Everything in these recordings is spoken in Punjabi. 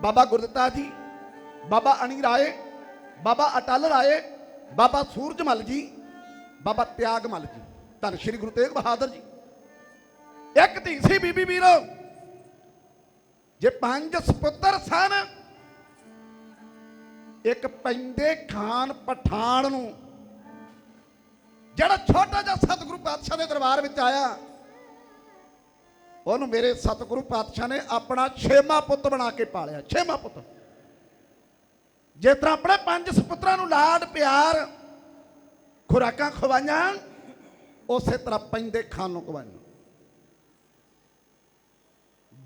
ਬਾਬਾ ਗੁਰਦਿੱਤਾ ਜੀ, ਬਾਬਾ ਅਣੀ ਰਾਏ ਬਾਬਾ ਅਟਲ ਰਾਏ ਬਾਬਾ ਸੂਰਜਮਲ ਜੀ, ਬਾਬਾ ਤਿਆਗਮਲ ਜੀ। ਧੰਨ ਸ਼੍ਰੀ ਗੁਰੂ ਤੇਗ ਬਹਾਦਰ ਜੀ। ਇੱਕ ਧੀ ਸੀ ਬੀਬੀ ਵੀਰੋ। ਜੇ ਪੰਜ ਸੁਪੁੱਤਰ ਸਨ, ਇੱਕ ਪੈਂਦੇ ਖਾਨ ਪਠਾਨ ਨੂੰ। ਜਿਹੜਾ ਛੋਟਾ ਜਿਹਾ ਸਤਿਗੁਰੂ ਪਾਤਸ਼ਾਹ ਦੇ ਦਰਬਾਰ ਵਿੱਚ ਆਇਆ ਉਹਨੂੰ ਮੇਰੇ ਸਤਿਗੁਰੂ ਪਾਤਸ਼ਾਹ ਨੇ ਆਪਣਾ ਛੇਵਾਂ ਪੁੱਤ ਬਣਾ ਕੇ ਪਾਲਿਆ, ਛੇਵਾਂ ਪੁੱਤ। ਜਿਸ ਤਰ੍ਹਾਂ ਆਪਣੇ ਪੰਜ ਸੁਪੁੱਤਰਾਂ ਨੂੰ ਲਾਡ, ਪਿਆਰ, ਖੁਰਾਕਾਂ ਖਵਾਈਆਂ, ਉਸੇ ਤਰ੍ਹਾਂ ਪੈਂਦੇ ਖਾਨ ਨੂੰ ਖਵਾਈਆਂ।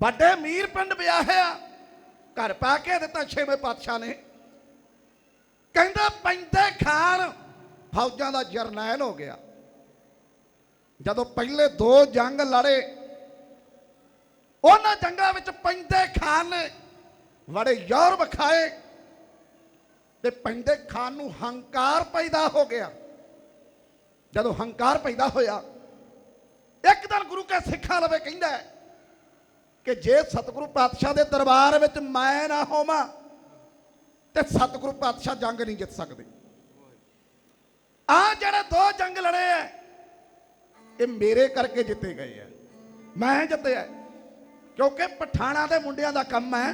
ਵੱਡੇ ਮੀਰ ਪਿੰਡ ਵਿਆਹਿਆ, ਘਰ ਪਾ ਕੇ ਦਿੱਤਾ ਛੇਵੇਂ ਪਾਤਸ਼ਾਹ ਨੇ। ਕਹਿੰਦਾ ਪੈਂਦੇ ਖਾਨ ਫੌਜਾਂ ਦਾ ਜਰਨੈਲ ਹੋ ਗਿਆ। ਜਦੋਂ ਪਹਿਲੇ ਦੋ ਜੰਗ ਲੜੇ ਉਹਨਾਂ ਜੰਗਾਂ ਵਿੱਚ ਪੈਂਦੇ ਖਾਨ ਨੇ ਬੜੇ ਯੌਰ ਵਿਖਾਏ ਤੇ ਪੈਂਦੇ ਖਾਨ ਨੂੰ ਹੰਕਾਰ ਪੈਦਾ ਹੋ ਗਿਆ। ਜਦੋਂ ਹੰਕਾਰ ਪੈਦਾ ਹੋਇਆ, ਇੱਕ ਦਿਨ ਗੁਰੂ ਕੇ ਸਿੱਖਾਂ ਲਵੇ ਕਹਿੰਦਾ ਕਿ ਜੇ ਸਤਿਗੁਰੂ ਪਾਤਸ਼ਾਹ ਦੇ ਦਰਬਾਰ ਵਿੱਚ ਮੈਂ ਨਾ ਹੋਵਾਂ, ਤੇ ਸਤਿਗੁਰੂ ਪਾਤਸ਼ਾਹ ਜੰਗ ਨਹੀਂ ਜਿੱਤ ਸਕਦੇ। ਆ ਜਿਹੜੇ ਦੋ ਜੰਗ ਲੜੇ ਐ ਇਹ ਮੇਰੇ ਕਰਕੇ ਜਿੱਤੇ ਗਏ ਐ ਮੈਂ ਜਿੱਤਿਆ ਕਿਉਂਕਿ ਪਠਾਣਾ ਦੇ ਮੁੰਡਿਆਂ ਦਾ ਕੰਮ ਹੈ।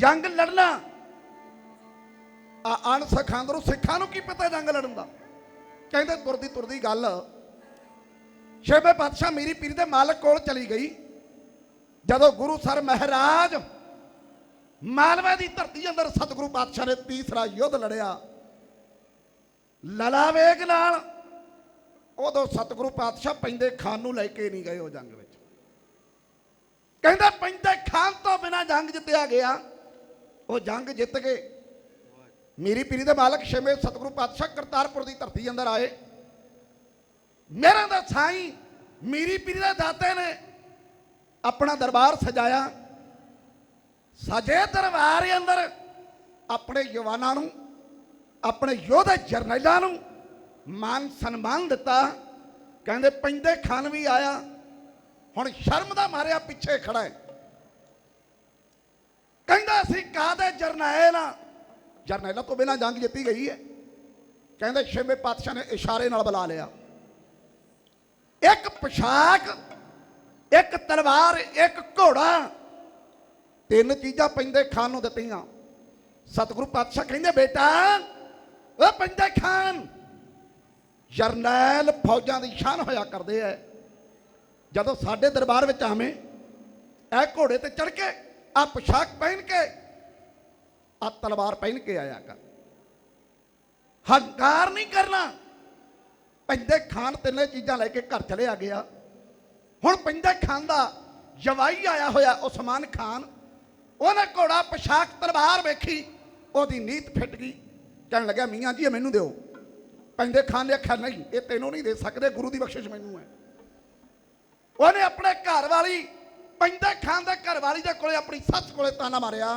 ਜੰਗ ਲੜਨਾ। ਆ ਅਣ ਸਖਾਂਦਰੂ ਸਿੱਖਾਂ ਨੂੰ ਕੀ ਪਤਾ ਜੰਗ ਲੜਨ ਦਾ? ਕਹਿੰਦੇ ਤੁਰਦੀ ਤੁਰਦੀ ਗੱਲ। ਛੇਵੇਂ ਪਾਤਸ਼ਾਹ ਮੀਰੀ ਪੀਰ ਦੇ ਮਾਲਕ ਕੋਲ ਚਲੀ ਗਈ। ਜਦੋਂ ਗੁਰੂ ਸਰ ਮਹਾਰਾਜ ਮਾਲਵੇ ਦੀ ਧਰਤੀ ਅੰਦਰ ਸਤਿਗੁਰੂ ਪਾਤਸ਼ਾਹ ਨੇ ਤੀਸਰਾ ਯੁੱਧ ਲੜਿਆ। ਲਲਾ ਵੇਗ ਨਾਲ ਉਦੋਂ ਸਤਿਗੁਰੂ ਪਾਤਸ਼ਾਹ ਪੈਂਦੇ ਖਾਨ ਨੂੰ ਲੈ ਕੇ ਨਹੀਂ ਗਏ ਉਹ ਜੰਗ ਵਿੱਚ। ਕਹਿੰਦਾ ਪੈਂਦੇ ਖਾਨ ਤੋਂ ਬਿਨਾ ਜੰਗ ਜਿੱਤਿਆ ਗਿਆ। ਉਹ ਜੰਗ ਜਿੱਤ ਗਏ ਮੇਰੀ ਪੀਰੀ ਦੇ ਮਾਲਕ ਛੇਵੇਂ ਸਤਿਗੁਰੂ ਪਾਤਸ਼ਾਹ ਕਰਤਾਰਪੁਰ ਦੀ ਧਰਤੀ ਅੰਦਰ ਆਏ। ਮੇਰਾ ਦਾ ਸਾਈਂ ਮੇਰੀ ਪੀਰੀ ਦੇ ਦਾਤੇ ਨੇ ਆਪਣਾ ਦਰਬਾਰ ਸਜਾਇਆ। ਸਜੇ ਦਰਬਾਰ ਦੇ ਅੰਦਰ ਆਪਣੇ ਜਵਾਨਾਂ ਨੂੰ, ਆਪਣੇ ਯੋਧੇ ਜਰਨੈਲਾਂ ਨੂੰ ਮਾਨ ਸਨਮਾਨ ਦਿੱਤਾ। ਕਹਿੰਦੇ ਪੈਂਦੇ ਖਾਨ ਵੀ ਆਇਆ। ਹੁਣ ਸ਼ਰਮ ਦਾ ਮਾਰਿਆ ਪਿੱਛੇ ਖੜਾ ਹੈ। ਕਹਿੰਦਾ ਅਸੀਂ ਕਾਦੇ ਜਰਨੈਲ ਆ? ਜਰਨੈਲਾਂ ਤੋਂ ਬਿਨਾਂ ਜੰਗ ਜਿੱਤੀ ਗਈ ਹੈ। ਕਹਿੰਦੇ, ਛੇਵੇਂ ਪਾਤਸ਼ਾਹ ਨੇ ਇਸ਼ਾਰੇ ਨਾਲ ਬੁਲਾ ਲਿਆ। ਇੱਕ ਪੋਸ਼ਾਕ, ਇੱਕ ਤਲਵਾਰ, ਇੱਕ ਘੋੜਾ, ਤਿੰਨ ਚੀਜ਼ਾਂ ਪੈਂਦੇ ਖਾਨ ਨੂੰ ਦਿੱਤੀਆਂ। ਸਤਿਗੁਰੂ ਪਾਤਸ਼ਾਹ ਕਹਿੰਦੇ, ਬੇਟਾ, ਉਹ ਪੈਂਦੇ ਖਾਨ ਜਰਨੈਲ ਫੌਜਾਂ ਦੀ ਸ਼ਾਨ ਹੋਇਆ ਕਰਦੇ ਐ। ਜਦੋਂ ਸਾਡੇ ਦਰਬਾਰ ਵਿੱਚ ਆਵੇਂ, ਇਹ ਘੋੜੇ ਤੇ ਚੜ ਕੇ ਆ ਪੋਸ਼ਾਕ ਪਹਿਨ ਕੇ ਆ ਤਲਵਾਰ ਪਹਿਨ ਕੇ ਆਇਆ ਕਰ ਹੰਕਾਰ ਨਹੀਂ ਕਰਨਾ। ਪੈਂਦੇ ਖਾਨ ਤਿੰਨੇ ਚੀਜ਼ਾਂ ਲੈ ਕੇ ਘਰ ਚਲੇ ਆ ਗਿਆ। ਹੁਣ ਪੈਂਦੇ ਖਾਨ ਦਾ ਜਵਾਈ ਆਇਆ ਹੋਇਆ, ਉਸਮਾਨ ਖਾਨ, ਉਹਨੇ ਘੋੜਾ, ਪੋਸ਼ਾਕ, ਤਲਵਾਰ ਵੇਖੀ, ਉਹਦੀ ਨੀਤ ਫਿੱਟ ਗਈ। ਕਹਿਣ ਲੱਗਾ ਮੀਆਂ ਜੀ, ਇਹ ਮੈਨੂੰ ਦਿਓ। ਪੈਂਦੇ ਖਾਨ ਨੇ ਆਖਿਆ, ਨਹੀਂ, ਇਹ ਤੈਨੂੰ ਨਹੀਂ ਦੇ ਸਕਦੇ, ਗੁਰੂ ਦੀ ਬਖਸ਼ਿਸ਼ ਮੈਨੂੰ ਹੈ। ਉਹਨੇ ਆਪਣੇ ਘਰ ਵਾਲੀ, ਪੈਂਦੇ ਖਾਨ ਦੇ ਘਰ ਵਾਲੀ ਦੇ ਕੋਲੇ ਆਪਣੀ ਸੱਸ ਕੋਲੇ ਤਾਨਾ ਮਾਰਿਆ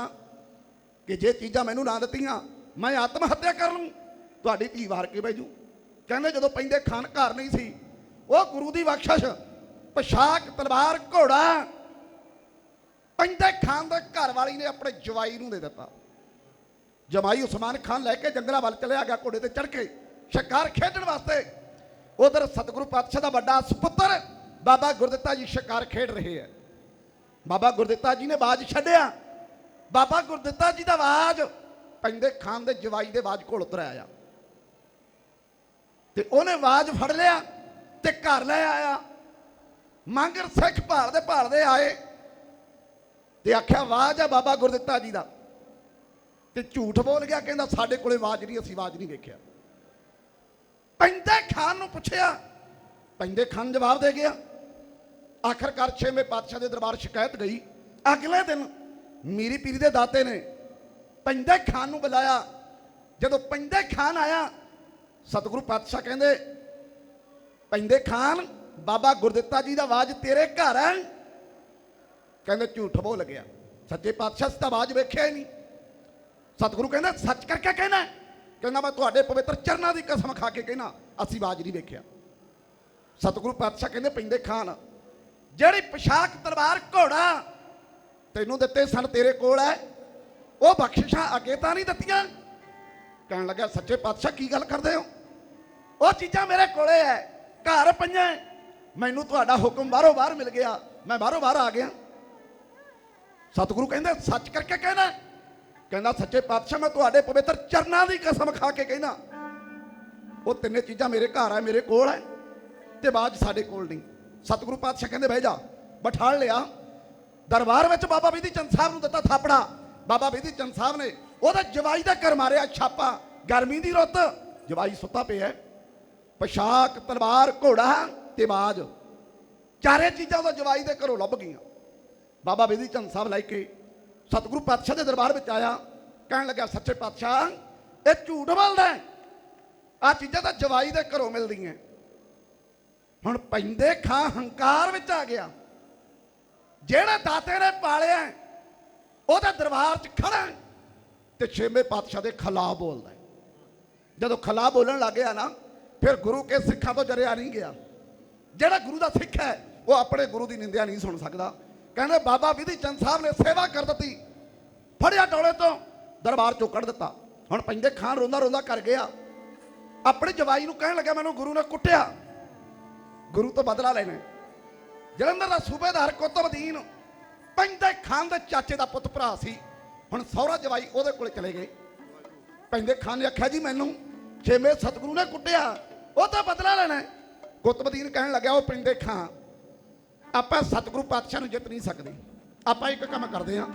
ਕਿ ਜੇ ਚੀਜ਼ਾਂ ਮੈਨੂੰ ਨਾ ਦਿੱਤੀਆਂ, ਮੈਂ ਆਤਮ ਹੱਤਿਆ ਕਰ ਲੂੰ। ਤੁਹਾਡੀ ਧੀ ਵਾਰ ਕੇ ਬੈਜੂ ਕਹਿੰਦੇ ਜਦੋਂ ਪੈਂਦੇ ਖਾਨ ਘਰ ਨਹੀਂ ਸੀ, ਉਹ ਗੁਰੂ ਦੀ ਬਖਸ਼ਿਸ਼, ਪੋਸ਼ਾਕ, ਤਲਵਾਰ, ਘੋੜਾ, ਪੈਂਦੇ ਖਾਨ ਦੇ ਘਰ ਵਾਲੀ ਨੇ ਆਪਣੇ ਜਵਾਈ ਨੂੰ ਦੇ ਦਿੱਤਾ। ਜਮਾਈ ਉਸਮਾਨ ਖਾਨ ਲੈ ਕੇ ਜੰਗਲਾਂ ਵੱਲ ਚਲਿਆ ਗਿਆ ਘੋੜੇ ਤੇ ਚੜ ਕੇ, ਸ਼ਿਕਾਰ ਖੇਡਣ ਵਾਸਤੇ। ਉਧਰ ਸਤਿਗੁਰੂ ਪਾਤਸ਼ਾਹ ਦਾ ਵੱਡਾ ਸੁਪੁੱਤਰ ਬਾਬਾ ਗੁਰਦਿੱਤਾ ਜੀ ਸ਼ਿਕਾਰ ਖੇਡ ਰਹੇ ਹੈ ਬਾਬਾ ਗੁਰਦਿੱਤਾ ਜੀ ਨੇ ਬਾਜ ਛੱਡਿਆ। ਬਾਬਾ ਗੁਰਦਿੱਤਾ ਜੀ ਦਾ ਆਵਾਜ਼ ਪੈਂਦੇ ਖਾਨ ਦੇ ਜਵਾਈ ਦੇ ਆਵਾਜ਼ ਕੋਲ ਉਤਰ ਆਇਆ। ਤੇ ਉਹਨੇ ਆਵਾਜ਼ ਫੜ ਲਿਆ ਤੇ ਘਰ ਲੈ ਆਇਆ। ਮੰਗਰ ਸਿੱਖ ਭਾਲਦੇ ਭਾਲਦੇ ਆਏ ਤੇ ਆਖਿਆ, ਆਵਾਜ਼ ਆ ਬਾਬਾ ਗੁਰਦਿੱਤਾ ਜੀ ਦਾ। ਤੇ ਝੂਠ ਬੋਲ ਗਿਆ, ਕਹਿੰਦਾ, ਸਾਡੇ ਕੋਲੇ ਆਵਾਜ਼ ਨਹੀਂ, ਅਸੀਂ ਆਵਾਜ਼ ਨਹੀਂ ਵੇਖਿਆ। ਪੈਂਦੇ ਖਾਨ ਨੂੰ ਪੁੱਛਿਆ, ਪੈਂਦੇ ਖਾਨ ਜਵਾਬ ਦੇ ਗਿਆ। ਆਖਰਕਾਰ ਛੇਵੇਂ ਪਾਤਸ਼ਾਹ ਦੇ ਦਰਬਾਰ ਸ਼ਿਕਾਇਤ ਗਈ। ਅਗਲੇ ਦਿਨ ਮੀਰੀ ਪੀਰੀ ਦੇ ਦਾਤੇ ਨੇ ਪੈਂਦੇ ਖਾਨ ਨੂੰ ਬੁਲਾਇਆ। ਜਦੋਂ ਪੈਂਦੇ ਖਾਨ ਆਇਆ, ਸਤਿਗੁਰੂ ਪਾਤਸ਼ਾਹ ਕਹਿੰਦੇ, ਪੈਂਦੇ ਖਾਨ, ਬਾਬਾ ਗੁਰਦਿੱਤਾ ਜੀ ਦਾ ਆਵਾਜ਼ ਤੇਰੇ ਘਰ ਹੈ? ਕਹਿੰਦੇ, ਝੂਠ ਬੋਲ ਲੱਗਿਆ ਸੱਚੇ ਪਾਤਸ਼ਾਹ ਸਤਾ ਆਵਾਜ਼ ਵੇਖਿਆ ਹੀ ਨਹੀਂ। ਸਤਿਗੁਰੂ ਕਹਿੰਦਾ, ਸੱਚ ਕਰਕੇ ਕਹਿਣਾ ਕਹਿੰਦਾ, ਮੈਂ ਤੁਹਾਡੇ ਪਵਿੱਤਰ ਚਰਨਾਂ ਦੀ ਕਸਮ ਖਾ ਕੇ ਕਹਿਣਾ, ਅਸੀਂ ਆਵਾਜ਼ ਨਹੀਂ ਵੇਖਿਆ। ਸਤਿਗੁਰੂ ਪਾਤਸ਼ਾਹ ਕਹਿੰਦੇ, ਪੈਂਦੇ ਖਾਨ ਜਿਹੜੀ ਪੋਸ਼ਾਕ ਤਲਵਾਰ ਘੋੜਾ ਤੈਨੂੰ ਦਿੱਤੇ ਸਨ, ਤੇਰੇ ਕੋਲ ਹੈ। ਉਹ ਬਖਸ਼ਿਸ਼ਾਂ ਅੱਗੇ ਤਾਂ ਨਹੀਂ ਦਿੱਤੀਆਂ। ਕਹਿਣ ਲੱਗਾ ਸੱਚੇ ਪਾਤਸ਼ਾਹ, ਕੀ ਗੱਲ ਕਰਦੇ ਹੋ? ਉਹ ਚੀਜ਼ਾਂ ਮੇਰੇ ਕੋਲੇ ਐ ਘਰ ਪਈਆਂ ਮੈਨੂੰ ਤੁਹਾਡਾ ਹੁਕਮ ਬਾਹਰੋਂ ਬਾਹਰ ਮਿਲ ਗਿਆ। ਮੈਂ ਬਾਹਰੋਂ ਬਾਹਰ ਆ ਗਿਆ। ਸਤਿਗੁਰੂ ਕਹਿੰਦੇ, ਸੱਚ ਕਰਕੇ ਕਹਿਣਾ ਕਹਿੰਦਾ, ਸੱਚੇ ਪਾਤਸ਼ਾਹ, ਮੈਂ ਤੁਹਾਡੇ ਪਵਿੱਤਰ ਚਰਨਾਂ ਦੀ ਕਸਮ ਖਾ ਕੇ ਕਹਿਣਾ। ਉਹ ਤਿੰਨੇ ਚੀਜ਼ਾਂ ਮੇਰੇ ਘਰ ਆ ਮੇਰੇ ਕੋਲ ਐ ਤੇ ਬਾਅਦ 'ਚ ਸਾਡੇ ਕੋਲ ਨਹੀਂ। ਸਤਿਗੁਰੂ ਪਾਤਸ਼ਾਹ ਕਹਿੰਦੇ ਬਹਿ ਜਾ, ਬਿਠਾਲ ਲਿਆ। ਦਰਬਾਰ ਵਿੱਚ ਬਾਬਾ ਵਿਧੀ ਚੰਦ ਸਾਹਿਬ ਨੂੰ ਦਿੱਤਾ ਥਾਪੜਾ। ਬਾਬਾ ਵਿਧੀ ਚੰਦ ਸਾਹਿਬ ਨੇ ਉਹਦਾ ਜਵਾਈ ਦਾ ਕਰ ਮਾਰਿਆ, ਛਾਪਾ। ਗਰਮੀ ਦੀ ਰੁੱਤ, ਜਵਾਈ ਸੁੱਤਾ ਪਿਆ ਹੈ। ਪੋਸ਼ਾਕ, ਤਲਵਾਰ, ਘੋੜਾ ਤੇ ਬਾਜ। ਚਾਰੇ ਚੀਜ਼ਾਂ ਉਹਦਾ ਜਵਾਈ ਦੇ ਘਰੋਂ ਲੱਭ ਗਈਆਂ। ਬਾਬਾ ਵਿਧੀ ਚੰਦ ਸਾਹਿਬ ਲੈ ਕੇ ਸਤਿਗੁਰੂ ਪਾਤਸ਼ਾਹ ਦੇ ਦਰਬਾਰ ਵਿੱਚ ਆਇਆ। ਕਹਿਣ ਲੱਗਾ ਸੱਚੇ ਪਾਤਸ਼ਾਹ, ਇਹ ਝੂਠ ਬੋਲਦਾ ਆ ਚੀਜ਼ਾਂ ਤਾਂ ਜਵਾਈ ਦੇ ਘਰੋਂ ਮਿਲਦੀਆਂ ਹੁਣ ਪੈਂਦੇ ਖਾਂ ਹੰਕਾਰ ਵਿੱਚ ਆ ਗਿਆ। ਜਿਹੜੇ ਦਾਤੇ ਨੇ ਪਾਲਿਆ ਉਹਦੇ ਦਰਬਾਰ 'ਚ ਖੜਾ ਹੈ ਤੇ ਛੇਵੇਂ ਪਾਤਸ਼ਾਹ ਦੇ ਖਿਲਾਫ ਬੋਲਦਾ ਜਦੋਂ ਖਿਲਾਫ ਬੋਲਣ ਲੱਗ ਗਿਆ ਨਾ, ਫਿਰ ਗੁਰੂ ਕੇ ਸਿੱਖਾਂ ਤੋਂ ਜਰਿਆ ਨਹੀਂ ਗਿਆ। ਜਿਹੜਾ ਗੁਰੂ ਦਾ ਸਿੱਖ ਹੈ, ਉਹ ਆਪਣੇ ਗੁਰੂ ਦੀ ਨਿੰਦਿਆ ਨਹੀਂ ਸੁਣ ਸਕਦਾ। ਕਹਿੰਦੇ, ਬਾਬਾ ਵਿਧੀ ਚੰਦ ਸਾਹਿਬ ਨੇ ਸੇਵਾ ਕਰ ਦਿੱਤੀ। ਫੜਿਆ ਟੋਲੇ ਤੋਂ, ਦਰਬਾਰ ਚੋਂ ਕੱਢ ਦਿੱਤਾ। ਹੁਣ ਪੈਂਦੇ ਖਾਨ ਰੋਂਦਾ ਰੋਂਦਾ ਕਰ ਗਿਆ। ਆਪਣੀ ਜਵਾਈ ਨੂੰ ਕਹਿਣ ਲੱਗਾ ਮੈਨੂੰ ਗੁਰੂ ਨੇ ਕੁੱਟਿਆ। ਗੁਰੂ ਤੋਂ ਬਦਲਾ ਲੈਣਾ। ਜਲੰਧਰ ਦਾ ਸੂਬੇਦਾਰ ਕੁਤਬਦੀਨ ਪੈਂਦੇ ਖਾਨ ਦੇ ਚਾਚੇ ਦਾ ਪੁੱਤ ਭਰਾ ਸੀ। ਹੁਣ ਸਹੁਰਾ ਜਵਾਈ ਉਹਦੇ ਕੋਲ ਚਲੇ ਗਏ। ਪੈਂਦੇ ਖਾਨ ਨੇ ਆਖਿਆ, ਜੀ ਮੈਨੂੰ ਛੇਵੇਂ ਸਤਿਗੁਰੂ ਨੇ ਕੁੱਟਿਆ, ਉਹ ਤਾਂ ਬਦਲਾ ਲੈਣਾ ਹੈ। ਕੁਤਬਦੀਨ ਕਹਿਣ ਲੱਗਿਆ, ਉਹ ਪੈਂਦੇ ਖਾਂ ਆਪਾਂ ਸਤਿਗੁਰੂ ਪਾਤਸ਼ਾਹ ਨੂੰ ਜਿੱਤ ਨਹੀਂ ਸਕਦੇ। ਆਪਾਂ ਇੱਕ ਕੰਮ ਕਰਦੇ ਹਾਂ